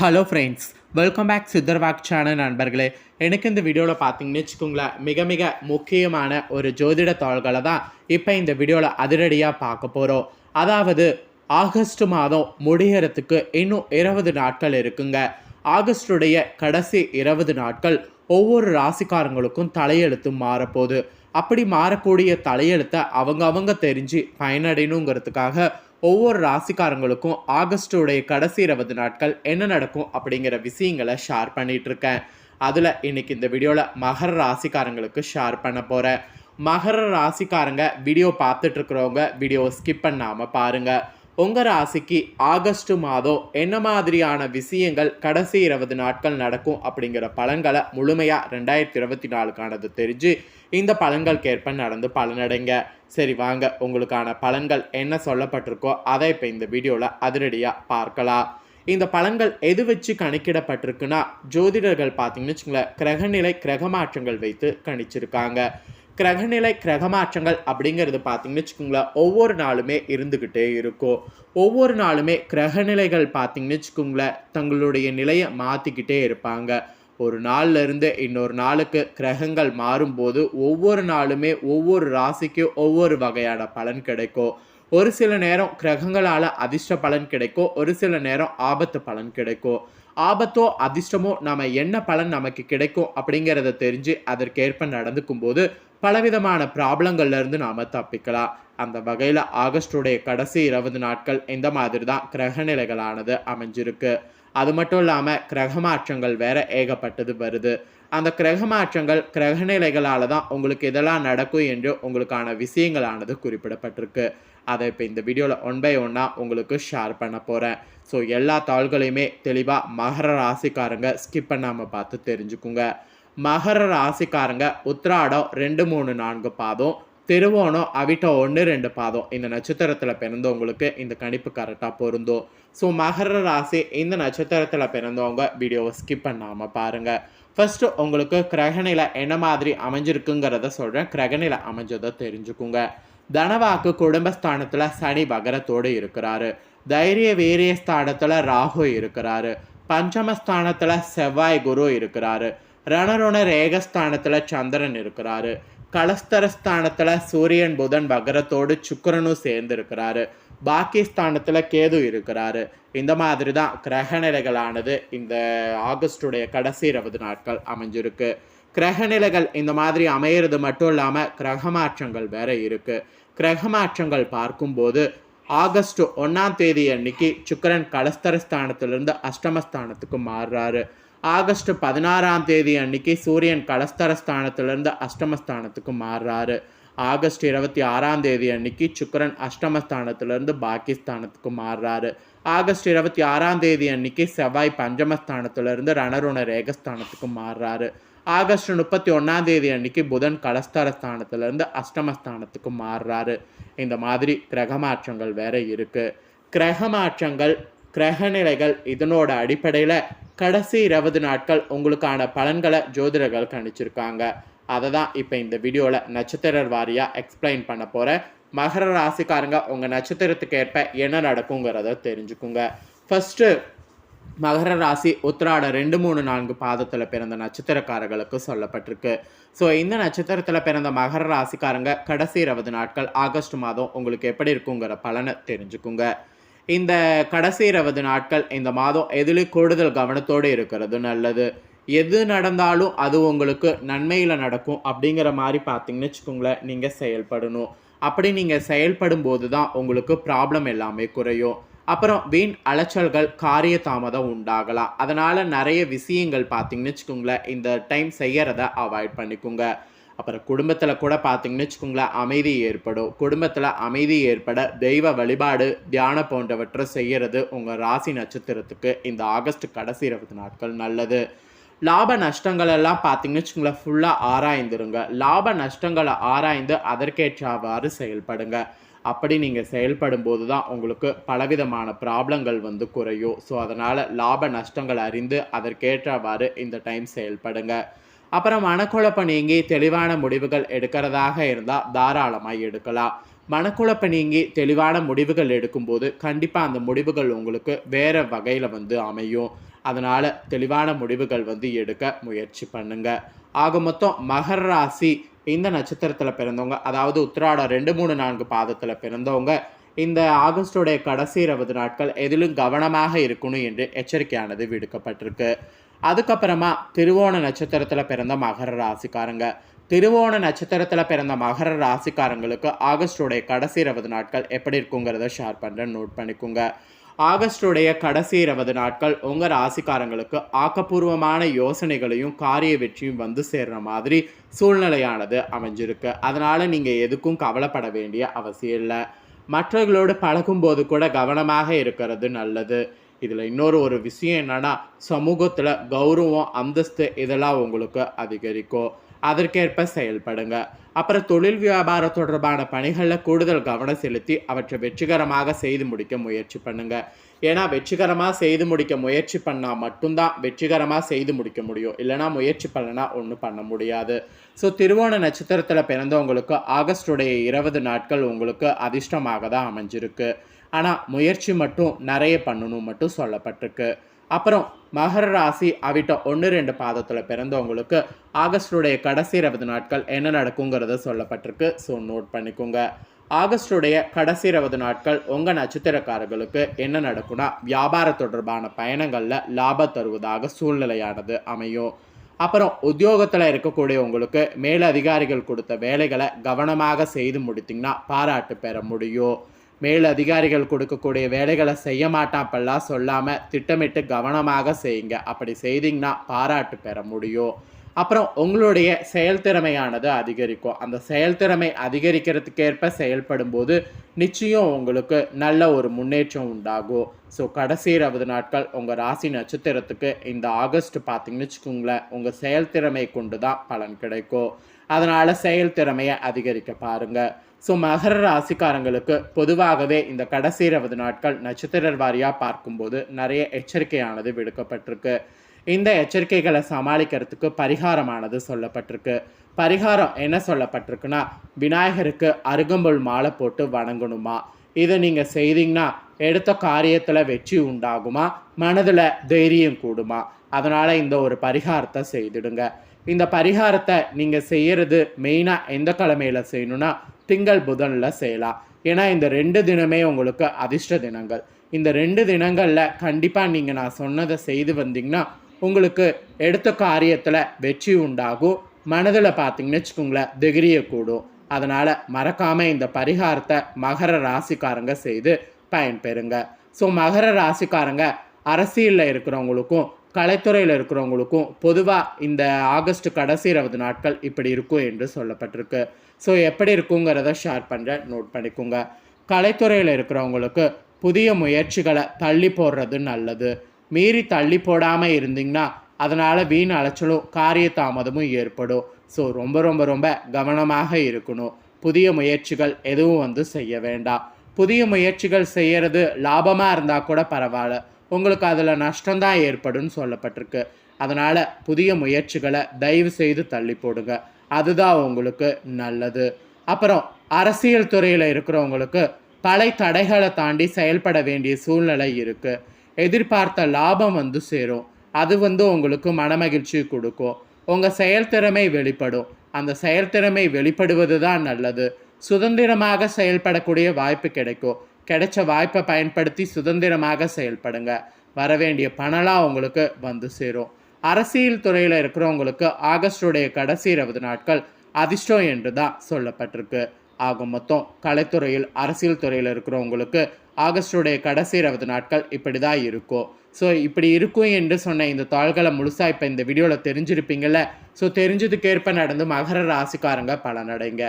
Hello friends welcome back சித்தர்வாக் channel நண்பர்களே. எனக்கு இந்த வீடியோவில் பார்த்தீங்கன்னு வச்சுக்கோங்களேன் மிக மிக முக்கியமான ஒரு ஜோதிட தாள்களை தான் இப்போ இந்த வீடியோவில் அதிரடியாக பார்க்க போகிறோம் அதாவது ஆகஸ்ட் மாதம் முடிகிறதுக்கு இன்னும் இருபது நாட்கள் இருக்குங்க. ஆகஸ்டுடைய கடைசி இருபது நாட்கள் ஒவ்வொரு ராசிக்காரங்களுக்கும் தலையெழுத்து மாறப்போகுது. அப்படி மாறக்கூடிய தலையெழுத்தை அவங்க அவங்க தெரிஞ்சு பயனடையணுங்கிறதுக்காக ஒவ்வொரு ராசிக்காரங்களுக்கும் ஆகஸ்டோடைய கடைசி இருபது நாட்கள் என்ன நடக்கும் அப்படிங்கிற விஷயங்களை ஷேர் பண்ணிட்டு இருக்கேன் அதில் இன்னைக்கு இந்த வீடியோவில் மகர ராசிக்காரங்களுக்கு ஷேர் பண்ண போகிறேன் மகர ராசிக்காரங்க வீடியோ பார்த்துட்ருக்குறவங்க வீடியோவை ஸ்கிப் பண்ணாமல் பாருங்கள் உங்கள் ராசிக்கு ஆகஸ்ட் மாதம் என்ன மாதிரியான விஷயங்கள் கடைசி இருபது நாட்கள் நடக்கும் அப்படிங்கிற பலன்களை முழுமையாக ரெண்டாயிரத்தி இருபத்தி நாலுக்கானது தெரிஞ்சு இந்த பலன்களுக்கேற்ப நடந்து பலனடைங்க. சரி வாங்க. உங்களுக்கான பலன்கள் என்ன சொல்லப்பட்டிருக்கோ அதை இப்போ இந்த வீடியோவில் அதிரடியாக பார்க்கலாம். இந்த பலன்கள் எது வச்சு கணக்கிடப்பட்டிருக்குன்னா ஜோதிடர்கள் பார்த்தீங்கன்னு வச்சுங்களேன் கிரகநிலை கிரக மாற்றங்கள் வைத்து கணிச்சிருக்காங்க. கிரகநிலை கிரகமாற்றங்கள் அப்படிங்கிறது பார்த்தீங்கன்னு வச்சுக்கோங்களேன் ஒவ்வொரு நாளுமே இருந்துக்கிட்டே இருக்கும். ஒவ்வொரு நாளுமே கிரகநிலைகள் பார்த்தீங்கன்னு வச்சுக்கோங்களேன் தங்களுடைய நிலையை மாற்றிக்கிட்டே இருப்பாங்க. ஒரு நாள்ல இருந்து இன்னொரு நாளுக்கு கிரகங்கள் மாறும்போது ஒவ்வொரு நாளுமே ஒவ்வொரு ராசிக்கும் ஒவ்வொரு வகையான பலன் கிடைக்கும். ஒரு சில நேரம் கிரகங்களால் அதிர்ஷ்ட பலன் கிடைக்கும் ஒரு சில நேரம் ஆபத்து பலன் கிடைக்கும். ஆபத்தோ அதிர்ஷ்டமோ நம்ம என்ன பலன் நமக்கு கிடைக்கும் அப்படிங்கிறத தெரிஞ்சு அதற்கேற்ப நடந்துக்கும் போது பலவிதமான ப்ராப்ளங்கள்ல இருந்து நாம தப்பிக்கலாம். அந்த வகையில் ஆகஸ்டுடைய கடைசி இருபது நாட்கள் இந்த மாதிரி தான் கிரகநிலைகளானது அமைஞ்சிருக்கு. அது மட்டும் இல்லாமல் கிரக மாற்றங்கள் வேற ஏகப்பட்டது வருது. அந்த கிரக மாற்றங்கள் கிரகநிலைகளால் தான் உங்களுக்கு இதெல்லாம் நடக்கும் என்று உங்களுக்கான விஷயங்களானது குறிப்பிடப்பட்டிருக்கு. அதை இப்போ இந்த வீடியோவில் ஒன் பை ஒன்னாக உங்களுக்கு ஷேர் பண்ண போகிறேன் ஸோ எல்லா தாள்களையுமே தெளிவாக மகர ராசிக்காரங்க ஸ்கிப் பண்ணாமல் பார்த்து தெரிஞ்சுக்குங்க. மகர ராசிக்காரங்க உத்ராடம் ரெண்டு மூணு நான்கு பாதம் திருவோணம் அவிட்டம் ஒன்று ரெண்டு பாதம். இந்த நட்சத்திரத்தில் பிறந்தவங்களுக்கு இந்த கணிப்பு கரெக்டாக பொருந்தும். ஸோ மகர ராசி இந்த நட்சத்திரத்தில் பிறந்தவங்க வீடியோவை ஸ்கிப் பண்ணாமல் பாருங்கள் ஃபஸ்ட்டு உங்களுக்கு கிரகநிலை என்ன மாதிரி அமைஞ்சிருக்குங்கிறத சொல்கிறேன் கிரகநிலை அமைஞ்சதை தெரிஞ்சுக்குங்க. தனவாக்கு குடும்பஸ்தானத்தில் சனி பகரத்தோடு இருக்கிறாரு. தைரிய வீரிய ஸ்தானத்தில் ராகு இருக்கிறாரு. பஞ்சமஸ்தானத்தில் செவ்வாய் குரு இருக்கிறாரு. ரணருண ரேகஸ்தானத்தில் சந்திரன் இருக்கிறாரு. கலஸ்தரஸ்தானத்தில் சூரியன் புதன் பகரத்தோடு சுக்கரனும் சேர்ந்து இருக்கிறாரு பாகிஸ்தானத்தில் கேது இருக்கிறாரு. இந்த மாதிரி தான் கிரகநிலைகளானது இந்த ஆகஸ்டுடைய கடைசி இருபது நாட்கள் அமைஞ்சிருக்கு. கிரகநிலைகள் இந்த மாதிரி அமையிறது மட்டும் இல்லாமல் கிரக மாற்றங்கள் வேற இருக்கு. கிரக மாற்றங்கள் பார்க்கும்போது ஆகஸ்ட் ஒன்றாம் தேதி அன்னைக்கு சுக்கரன் கலஸ்தரஸ்தானத்திலிருந்து அஷ்டமஸ்தானத்துக்கு மாறுறாரு. ஆகஸ்ட் பதினாறாம் தேதி அன்னைக்கு சூரியன் கலஸ்தரஸ்தானத்திலிருந்து அஷ்டமஸ்தானத்துக்கு மாறுறாரு. ஆகஸ்ட் இருபத்தி ஆறாம் தேதி அன்னைக்கு சுக்கரன் அஷ்டமஸ்தானத்திலிருந்து பாகிஸ்தானத்துக்கு மாறுறாரு. ஆகஸ்ட் இருபத்தி ஆறாம் தேதி அன்னைக்கு செவ்வாய் பஞ்சமஸ்தானத்திலிருந்து ரணருண ரேகஸ்தானத்துக்கு மாறுறாரு. ஆகஸ்ட் முப்பத்தி ஒன்றாம் தேதி அன்னைக்கு புதன் கலஸ்தரஸ்தானத்திலிருந்து அஷ்டமஸ்தானத்துக்கு மாறுறாரு. இந்த மாதிரி கிரக மாற்றங்கள் வேற இருக்கு. கிரக மாற்றங்கள் கிரகநிலைகள் இதனோட அடிப்படையில் கடைசி இருபது நாட்கள் உங்களுக்கான பலன்களை ஜோதிடர்கள் கணிச்சிருக்காங்க. அதை தான் இப்போ இந்த வீடியோவில் நட்சத்திரர் வாரியாக எக்ஸ்பிளைன் பண்ண போகிறேன் மகர ராசிக்காரங்க உங்கள் நட்சத்திரத்துக்கு ஏற்ப என்ன நடக்குங்கிறத தெரிஞ்சுக்குங்க. ஃபஸ்ட்டு மகர ராசி உத்திராட ரெண்டு மூணு நான்கு பாதத்தில் பிறந்த நட்சத்திரக்காரர்களுக்கு சொல்லப்பட்டிருக்கு. ஸோ இந்த நட்சத்திரத்தில் பிறந்த மகர ராசிக்காரங்க கடைசி இருபது நாட்கள் ஆகஸ்ட் மாதம் உங்களுக்கு எப்படி இருக்குங்கிற பலனை தெரிஞ்சுக்குங்க. இந்த கடைசி இருபது நாட்கள் இந்த மாதம் எதிலும் கூடுதல் கவனத்தோடு இருக்கிறது நல்லது. எது நடந்தாலும் அது உங்களுக்கு நன்மையில் நடக்கும் அப்படிங்கிற மாதிரி பார்த்தீங்கன்னு வச்சுக்கோங்களேன் நீங்கள் செயல்படணும். அப்படி நீங்கள் செயல்படும் போது தான் உங்களுக்கு ப்ராப்ளம் எல்லாமே குறையும். அப்புறம் வீண் அலைச்சல்கள் காரிய தாமதம் உண்டாகலாம். அதனால் நிறைய விஷயங்கள் பார்த்தீங்கன்னு வச்சுக்கோங்களேன் இந்த டைம் செய்கிறத அவாய்ட் பண்ணிக்கோங்க. அப்புறம் குடும்பத்தில் கூட பார்த்தீங்கன்னு வச்சுக்கோங்களேன் அமைதி ஏற்படும். குடும்பத்தில் அமைதி ஏற்பட தெய்வ வழிபாடு தியானம் போன்றவற்றை செய்கிறது உங்கள் ராசி நட்சத்திரத்துக்கு இந்த ஆகஸ்ட் கடைசி இருபது நாட்கள் நல்லது. லாப நஷ்டங்கள் எல்லாம் பார்த்தீங்கன்னு வச்சுக்கோங்களேன் ஃபுல்லாக ஆராய்ந்துருங்க. லாப நஷ்டங்களை ஆராய்ந்து அதற்கேற்றவாறு செயல்படுங்க. அப்படி நீங்கள் செயல்படும் போது தான் உங்களுக்கு பலவிதமான ப்ராப்ளங்கள் வந்து குறையும். ஸோ அதனால் லாப நஷ்டங்கள் அறிந்து அதற்கேற்றவாறு இந்த டைம் செயல்படுங்க. அப்புறம் மனக்குழப்ப நீங்கி தெளிவான முடிவுகள் எடுக்கிறதாக இருந்தால் தாராளமாக எடுக்கலாம். மனக்குழப்ப நீங்கி தெளிவான முடிவுகள் எடுக்கும்போது கண்டிப்பாக அந்த முடிவுகள் உங்களுக்கு வேறு வகையில் வந்து அமையும். அதனால் தெளிவான முடிவுகள் வந்து எடுக்க முயற்சி பண்ணுங்க. ஆக மொத்தம் மகர ராசி இந்த நட்சத்திரத்தில் பிறந்தவங்க அதாவது உத்திராடம் ரெண்டு மூணு நான்கு பாதத்தில் பிறந்தவங்க இந்த ஆகஸ்டோடைய கடைசி இருபது நாட்கள் எதிலும் கவனமாக இருக்கணும் என்று எச்சரிக்கையானது விடுக்கப்பட்டிருக்கு. அதுக்கப்புறமா திருவோண நட்சத்திரத்தில் பிறந்த மகர ராசிக்காரங்க. திருவோண நட்சத்திரத்தில் பிறந்த மகர ராசிக்காரங்களுக்கு ஆகஸ்டோடைய கடைசி இருபது நாட்கள் எப்படி இருக்குங்கிறத ஷேர் பண்ணுறேன் நோட் பண்ணிக்கோங்க. ஆகஸ்டுடைய கடைசி இருபது நாட்கள் உங்கள் ராசிக்காரங்களுக்கு ஆக்கப்பூர்வமான யோசனைகளையும் காரிய வெற்றியும் வந்து சேர்ற மாதிரி சூழ்நிலையானது அமைஞ்சிருக்கு. அதனால் நீங்கள் எதுக்கும் கவலைப்பட வேண்டிய அவசியம் இல்லை. மற்றவர்களோடு பழகும்போது கூட கவனமாக இருக்கிறது நல்லது. இதில் இன்னொரு ஒரு விஷயம் என்னன்னா சமூகத்தில் கௌரவம் அந்தஸ்து இதெல்லாம் உங்களுக்கு அதிகரிக்கும். அதற்கேற்ப செயல்படுங்க. அப்புறம் தொழில் வியாபாரம் தொடர்பான பணிகளில் கூடுதல் கவனம் செலுத்தி அவற்றை வெற்றிகரமாக செய்து முடிக்க முயற்சி பண்ணுங்க. ஏன்னா வெற்றிகரமாக செய்து முடிக்க முயற்சி பண்ணால் மட்டும்தான் வெற்றிகரமாக செய்து முடிக்க முடியும். இல்லைனா முயற்சி பண்ணனா ஒன்றும் பண்ண முடியாது. ஸோ திருவோண நட்சத்திரத்தில் பிறந்தவங்களுக்கு ஆகஸ்டுடைய இருபது நாட்கள் உங்களுக்கு அதிர்ஷ்டமாக தான் அமைஞ்சிருக்கு. ஆனால் முயற்சி மட்டும் நிறைய பண்ணணும் மட்டும் சொல்லப்பட்டிருக்கு. அப்புறம் மகர ராசி அவிட்டம் ஒன்று ரெண்டு பாதத்தில் பிறந்தவங்களுக்கு ஆகஸ்டுடைய கடைசி இருபது நாட்கள் என்ன நடக்குங்கிறத சொல்லப்பட்டிருக்கு. ஸோ நோட் பண்ணிக்கோங்க. ஆகஸ்டுடைய கடைசி இருபது நாட்கள் உங்கள் நட்சத்திரக்காரர்களுக்கு என்ன நடக்கும்னா வியாபார தொடர்பான பயணங்களில் லாபம் தருவதாக சூழ்நிலையானது அமையும். அப்புறம் உத்தியோகத்தில் இருக்கக்கூடியவங்களுக்கு மேலதிகாரிகள் கொடுத்த வேலைகளை கவனமாக செய்து முடித்திங்கன்னா பாராட்டு பெற முடியும். மேல் அதிகாரிகள் கொடுக்கக்கூடிய வேலைகளை செய்ய மாட்டாப்பெல்லாம் சொல்லாமல் திட்டமிட்டு கவனமாக செய்யுங்க. அப்படி செய்தீங்கன்னா பாராட்டு பெற முடியும். அப்புறம் உங்களுடைய செயல்திறமையானது அதிகரிக்கும். அந்த செயல்திறமை அதிகரிக்கிறதுக்கேற்ப செயல்படும் போது நிச்சயம் உங்களுக்கு நல்ல ஒரு முன்னேற்றம் உண்டாகும். ஸோ கடைசி இருபது நாட்கள் உங்கள் ராசி நட்சத்திரத்துக்கு இந்த ஆகஸ்ட் பார்த்தீங்கன்னு வச்சுக்கோங்களேன் உங்கள் செயல்திறமை கொண்டு தான் பலன் கிடைக்கும். அதனால் செயல்திறமையை அதிகரிக்க பாருங்கள் ஸோ மகர ராசிக்காரங்களுக்கு பொதுவாகவே இந்த கடைசி இருபது நாட்கள் நட்சத்திர வாரியாக பார்க்கும்போது நிறைய எச்சரிக்கையானது விடுக்கப்பட்டிருக்கு. இந்த எச்சரிக்கைகளை சமாளிக்கிறதுக்கு பரிகாரமானது சொல்லப்பட்டிருக்கு. பரிகாரம் என்ன சொல்லப்பட்டிருக்குன்னா விநாயகருக்கு அருகம்புல் மாலை போட்டு வணங்கணுமா? இதை நீங்கள் செய்தீங்கன்னா எடுத்த காரியத்தில் வெற்றி உண்டாகுமா? மனதில் தைரியம் கூடுமா? அதனால் இந்த ஒரு பரிகாரத்தை செய்துடுங்க. இந்த பரிகாரத்தை நீங்கள் செய்கிறது மெயினாக எந்த கிழமையில் செய்யணும்னா திங்கள் புதனில் செய்யலாம் ஏன்னா இந்த ரெண்டு தினமே உங்களுக்கு அதிர்ஷ்ட தினங்கள். இந்த ரெண்டு தினங்களில் கண்டிப்பாக நீங்கள் நான் சொன்னதை செய்து வந்தீங்கன்னா உங்களுக்கு எடுத்த காரியத்தில் வெற்றி உண்டாகும். மனதில் பார்த்தீங்கன்னு வச்சுக்கோங்களேன் திகிரியை கூடும். அதனால் மறக்காமல் இந்த பரிகாரத்தை மகர ராசிக்காரங்க செய்து பயன்பெறுங்க. ஸோ மகர ராசிக்காரங்க அரசியலில் இருக்கிறவங்களுக்கும் கலைத்துறையில் இருக்கிறவங்களுக்கும் பொதுவாக இந்த ஆகஸ்ட் கடைசி இருபது நாட்கள் இப்படி இருக்கும் என்று சொல்லப்பட்டிருக்கு. ஸோ எப்படி இருக்குங்கிறத ஷேர் பண்ணுறேன் நோட் பண்ணிக்கோங்க. கலைத்துறையில் இருக்கிறவங்களுக்கு புதிய முயற்சிகளை தள்ளி போடுறது நல்லது. மீறி தள்ளி போடாமல் இருந்தீங்கன்னா அதனால் வீண் அலைச்சலும் காரிய தாமதமும் ஏற்படும். ஸோ ரொம்ப ரொம்ப ரொம்ப கவனமாக இருக்கணும். புதிய முயற்சிகள் எதுவும் வந்து செய்ய வேண்டாம். புதிய முயற்சிகள் செய்கிறது லாபமாக இருந்தால் கூட பரவாயில்ல. உங்களுக்கு அதில் நஷ்டம்தான் ஏற்படும் சொல்லப்பட்டிருக்கு. அதனால் புதிய முயற்சிகளை தயவு செய்து தள்ளி போடுங்க. அதுதான் உங்களுக்கு நல்லது. அப்புறம் அரசியல் துறையில் இருக்கிறவங்களுக்கு பல தடைகளை தாண்டி செயல்பட வேண்டிய சூழ்நிலை இருக்குது எதிர்பார்த்த லாபம் வந்து சேரும். அது வந்து உங்களுக்கு மனமகிழ்ச்சி கொடுக்கும். உங்கள் செயல்திறமை வெளிப்படும். அந்த செயல்திறமை வெளிப்படுவது தான் நல்லது. சுதந்திரமாக செயல்படக்கூடிய வாய்ப்பு கிடைக்கும். கிடைச்ச வாய்ப்பை பயன்படுத்தி சுதந்திரமாக செயல்படுங்க. வரவேண்டிய பணலாம் உங்களுக்கு வந்து சேரும். அரசியல் துறையில் இருக்கிறவங்களுக்கு ஆகஸ்டுடைய கடைசி இருபது நாட்கள் அதிர்ஷ்டம் என்று தான் சொல்லப்பட்டிருக்கு. ஆக மொத்தம் கலைத்துறையில் அரசியல் துறையில் இருக்கிறவங்களுக்கு ஆகஸ்டுடைய கடைசி இருபது நாட்கள் இப்படி தான் இருக்கும். ஸோ இப்படி இருக்கும் என்று சொன்ன இந்த தாள்களை முழுசாக இப்போ இந்த வீடியோவில் தெரிஞ்சிருப்பீங்கள்ல ஸோ தெரிஞ்சதுக்கேற்ப நடந்து மகர ராசிக்காரங்க பலனடைங்க.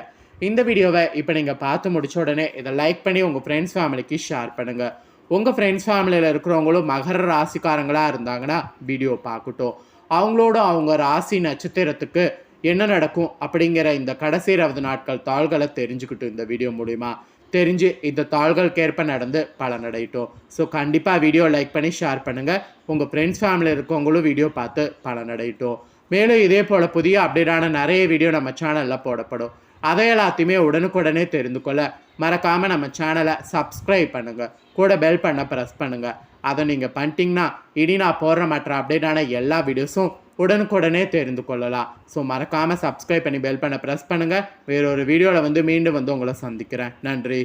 இந்த வீடியோவை இப்போ நீங்கள் பார்த்து முடிச்ச உடனே இதை லைக் பண்ணி உங்கள் ஃப்ரெண்ட்ஸ் ஃபேமிலிக்கு ஷேர் பண்ணுங்கள் உங்கள் ஃப்ரெண்ட்ஸ் ஃபேமிலியில் இருக்கிறவங்களும் மகர ராசிக்காரங்களாக இருந்தாங்கன்னா வீடியோ பார்க்கட்டும். அவங்களோட அவங்க ராசி நட்சத்திரத்துக்கு என்ன நடக்கும் அப்படிங்கிற இந்த கடைசி இருபது நாட்கள் தாள்களை தெரிஞ்சுக்கிட்டும் இந்த வீடியோ மூலிமா தெரிஞ்சு இந்த தாள்களுக்கேற்ப நடந்து பலனடையிட்டோம். ஸோ கண்டிப்பாக வீடியோ லைக் பண்ணி ஷேர் பண்ணுங்கள் உங்கள் ஃப்ரெண்ட்ஸ் ஃபேமிலியில் இருக்கவங்களும் வீடியோ பார்த்து பலனடையிட்டோம். மேலும் இதே போல் புதிய அப்டேட்டான நிறைய வீடியோ நம்ம சேனலில் போடப்படும். அதை எல்லாத்தையுமே உடனுக்குடனே தெரிந்து கொள்ள மறக்காமல் நம்ம சேனலை சப்ஸ்கிரைப் பண்ணுங்கள் கூட பெல் பண்ண ப்ரெஸ் பண்ணுங்கள் அதை நீங்கள் பண்ணிட்டீங்கன்னா இனி நான் போடுற மற்ற அப்டேட்டான எல்லா வீடியோஸும் உடனுக்குடனே தெரிந்து கொள்ளலாம். ஸோ மறக்காமல் சப்ஸ்கிரைப் பண்ணி பெல் பண்ண ப்ரெஸ் பண்ணுங்கள் வேறொரு வீடியோவில் வந்து மீண்டும் வந்து உங்களை சந்திக்கிறேன். நன்றி.